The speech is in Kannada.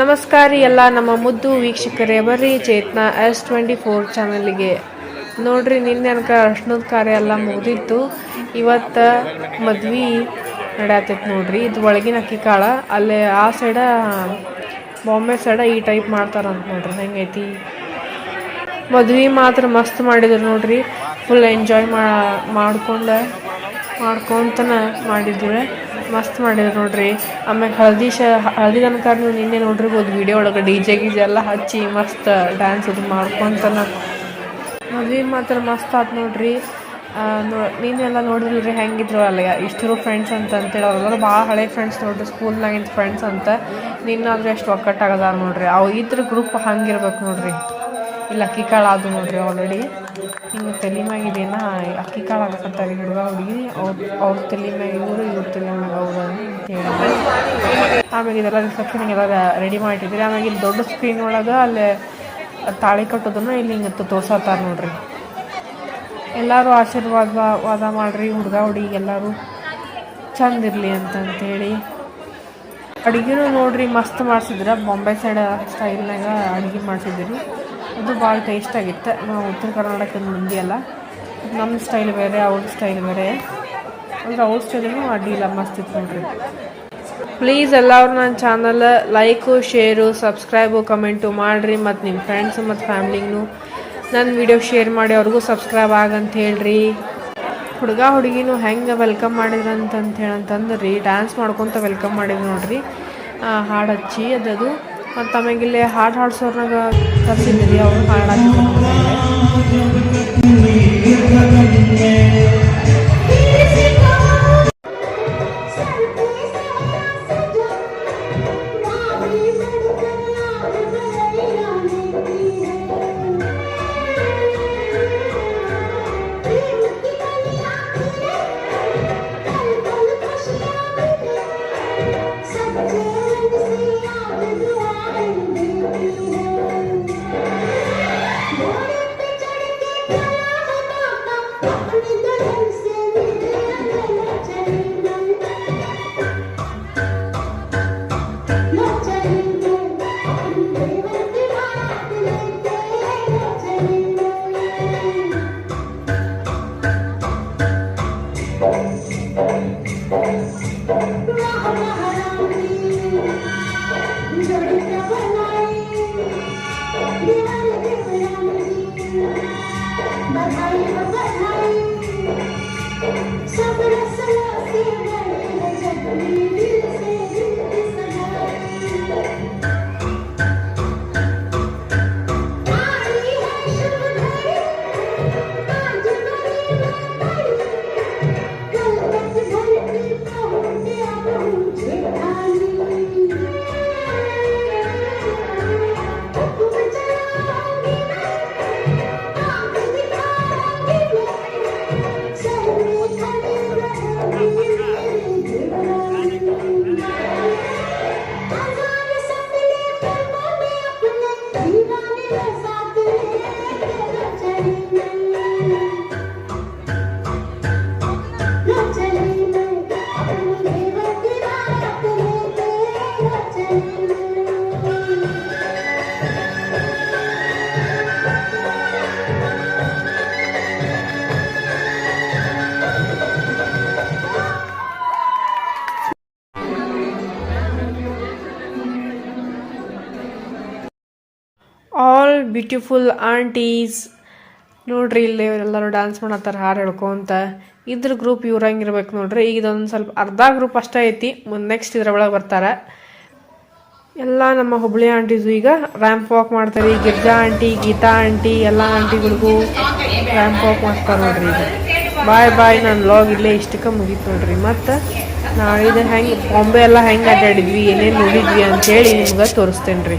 ನಮಸ್ಕಾರ ಎಲ್ಲ ನಮ್ಮ ಮುದ್ದು ವೀಕ್ಷಕರೇ. ಬರ್ರಿ ಚೇತನ ಎಸ್ ಟ್ವೆಂಟಿ ಫೋರ್ ಚಾನಲ್ಗೆ. ನೋಡ್ರಿ, ನಿನ್ನೆ ಅನ್ಕ ಅರ್ಶನದ ಕಾರ್ಯ ಎಲ್ಲ ಮುಗಿದಿತ್ತು. ಇವತ್ತು ಮದ್ವೆ ನಡೆಯತ್ತೈತೆ ನೋಡ್ರಿ. ಇದು ಒಳಗಿನ ಅಕ್ಕಿ ಕಾಳ. ಅಲ್ಲೇ ಆ ಸೈಡ ಬಾಂಬೆ ಸೈಡ ಈ ಟೈಪ್ ಮಾಡ್ತಾರಂತ ನೋಡ್ರಿ. ಹೆಂಗೈತಿ ಮದ್ವೆ ಮಾತ್ರ ಮಸ್ತ್ ಮಾಡಿದ್ರು ನೋಡ್ರಿ. ಫುಲ್ ಎಂಜಾಯ್ ಮಾಡ್ಕೊಂಡು, ಮಾಡ್ಕೊತನ ಮಾಡಿದ್ರು. ಮಸ್ತ್ ಮಾಡಿದ್ರು ನೋಡ್ರಿ. ಆಮ್ಯಾಗ ಹಳದಿ ಶ, ಹಳದಿ ತನಕ ನೀವು ನಿನ್ನೆ ನೋಡಿರ್ಬೋದು ವಿಡಿಯೋ ಒಳಗೆ ಡಿ ಜೆ ಗೀಜೆ ಎಲ್ಲ ಹಚ್ಚಿ ಮಸ್ತ್ ಡ್ಯಾನ್ಸ್ ಅದು ಮಾಡ್ಕೊತನ. ಮದ್ವೆ ಮಾತ್ರ ಮಸ್ತ್ ಆತ್ ನೋಡ್ರಿ. ನೋ, ನೀನೆಲ್ಲ ನೋಡಿದ್ರಿ ಹೆಂಗಿದ್ರು ಅಲ್ಲ? ಇಷ್ಟರು ಫ್ರೆಂಡ್ಸ್ ಅಂತ ಅಂತೇಳಿ. ಅವ್ರೆಲ್ಲರೂ ಭಾಳ ಹಳೆ ಫ್ರೆಂಡ್ಸ್ ನೋಡ್ರಿ ಸ್ಕೂಲ್ನಾಗಿಂದ ಫ್ರೆಂಡ್ಸ್ ಅಂತ. ನಿನ್ನಾದ್ರೆ ಎಷ್ಟು ಒಕ್ಕಟ್ಟಾಗದ ನೋಡ್ರಿ. ಅವು ಇದ್ರ ಗ್ರೂಪ್ ಹಂಗಿರ್ಬೇಕು ನೋಡ್ರಿ. ಇಲ್ಲಿ, ಅಕ್ಕಿ ಕಾಳು ಆದು ನೋಡ್ರಿ ಆಲ್ರೆಡಿ ಹಿಂಗೆ ತಲೆ ಮ್ಯಾಗ ಇದೇನ ಅಕ್ಕಿ ಕಾಳು ಆಗಕತ್ತಾರೆ ಹುಡುಗ ಹುಡುಗಿ, ಅವ್ರ ಅವ್ರ ತಲೆ ಮ್ಯಾಗ ಇವರು, ಇವ್ರ ತಲೆ ಮ್ಯಾಗ ಅವ್ರು ಅಂತ ಹೇಳಿ ಆಮೇಲೆ ಇದೆಲ್ಲ ರಿಸೆಪ್ಷನ್ ಎಲ್ಲ ರೆಡಿ ಮಾಡಿಟ್ಟಿದ್ರಿ ಆಮೇಲೆ ಇಲ್ಲಿ ದೊಡ್ಡ ಸ್ಕ್ರೀನ್ ಒಳಗೆ ಅಲ್ಲಿ ತಾಳಿ ಕಟ್ಟೋದನ್ನು ಇಲ್ಲಿ ಹಿಂಗೆ ತೋರ್ಸತ್ತಾರ ನೋಡ್ರಿ. ಎಲ್ಲರೂ ಆಶೀರ್ವಾದ, ವಾದ ಮಾಡಿರಿ, ಹುಡುಗ ಹುಡುಗಿ ಎಲ್ಲರೂ ಚಂದ ಇರಲಿ ಅಂತಂತೇಳಿ ಅಡುಗೆನೂ ನೋಡ್ರಿ ಮಸ್ತ್ ಮಾಡ್ಸಿದ್ರ. ಬಾಂಬೆ ಸೈಡ್ ಸ್ಟೈಲ್ನಾಗ ಅಡುಗೆ ಮಾಡ್ಸಿದ್ರಿ ಅದು ಭಾಳ ಟೇಸ್ಟ್ ಆಗಿತ್ತು. ನಾವು ಉತ್ತರ ಕರ್ನಾಟಕದ ಮಂದಿ ಅಲ್ಲ ನಮ್ಮ ಸ್ಟೈಲ್ ಬೇರೆ, ಅವ್ರ ಸ್ಟೈಲ್ ಬೇರೆ. ಅಂದ್ರೆ ಅವ್ರ ಸ್ಟೈಲೂ ಅಡ್ಡಿಲ್ಲ ಮಸ್ತ್ ಇತ್ತು ನೋಡ್ರಿ. ಪ್ಲೀಸ್ ಎಲ್ಲರೂ ನನ್ನ channel like share subscribe comment ಮಾಡಿರಿ ಮತ್ತು ನಿಮ್ಮ ಫ್ರೆಂಡ್ಸು ಮತ್ತು ಫ್ಯಾಮ್ಲಿಗೂ ನನ್ನ ವಿಡಿಯೋ ಶೇರ್ ಮಾಡಿ ಅವ್ರಿಗೂ ಸಬ್ಸ್ಕ್ರೈಬ್ ಆಗಂತ ಹೇಳ್ರಿ. ಹುಡುಗ, ಹುಡುಗಿನೂ ಹೆಂಗೆ ವೆಲ್ಕಮ್ ಮಾಡಿದ್ರು ಅಂತಂತ ಹೇಳಂತಂದ್ರಿ ಡ್ಯಾನ್ಸ್ ಮಾಡ್ಕೊತ ವೆಲ್ಕಮ್ ಮಾಡಿದ್ರು ನೋಡ್ರಿ. ಹಾಡು ಹಚ್ಚಿ ಅದದು. ಮತ್ತು ಆಮ್ಯಾಗ ಇಲ್ಲಿ ಹಾಡು ಹಾಡ್ಸೋರ್ನಾಗ ಕರ್ಸಿದ್ರಿ ಅವರು ಹಾಡಾಕಿದ್ರು Bravo! ಆಲ್ ಬ್ಯೂಟಿಫುಲ್ ಆಂಟೀಸ್ ನೋಡ್ರಿ ಇಲ್ಲಿ ಎಲ್ಲರೂ ಡ್ಯಾನ್ಸ್ ಮಾಡತ್ತಾರ, ಹಾಡು ಹೇಳ್ಕೊಂತ. ಇದ್ರ ಗ್ರೂಪ್ ಇವ್ರಂಗಿರ್ಬೇಕು ನೋಡ್ರಿ. ಈಗ ಇದೊಂದು ಸ್ವಲ್ಪ ಅರ್ಧ ಗ್ರೂಪ್ ಅಷ್ಟೇ ಐತಿ. ಮುಂದೆ ನೆಕ್ಸ್ಟ್ ಇದ್ರ ಬರ್ತಾರೆ. ಎಲ್ಲ ನಮ್ಮ ಹುಬ್ಳಿ ಆಂಟೀಸು ಈಗ ರ್ಯಾಂಪ್ ವಾಕ್ ಮಾಡ್ತಾರೆ. ಗಿರ್ಜಾ ಆಂಟಿ ಗೀತಾ ಆಂಟಿ ಎಲ್ಲ ಆಂಟಿಗಳಿಗೂ ರ್ಯಾಂಪ್ ವಾಕ್ ಮಾಡ್ತಾರೆ ನೋಡ್ರಿ ಈಗ. ಬಾಯ್ ಬಾಯ್ ನನ್ನ ಲಾಗ್ ಇಲ್ಲೇ ಇಷ್ಟಕ್ಕೆ ಮುಗೀತು ನೋಡ್ರಿ. ಮತ್ತು ನಾಳಿದ ಹೆಂಗೆ, ಬಾಂಬೆ ಎಲ್ಲ ಹೆಂಗೆ ಅಡ್ಡಾಡಿದ್ವಿ, ಏನೇನು ನೋಡಿದ್ವಿ ಅಂತೇಳಿ ನಿಮ್ಗೆ ತೋರಿಸ್ತೇನೆ ರೀ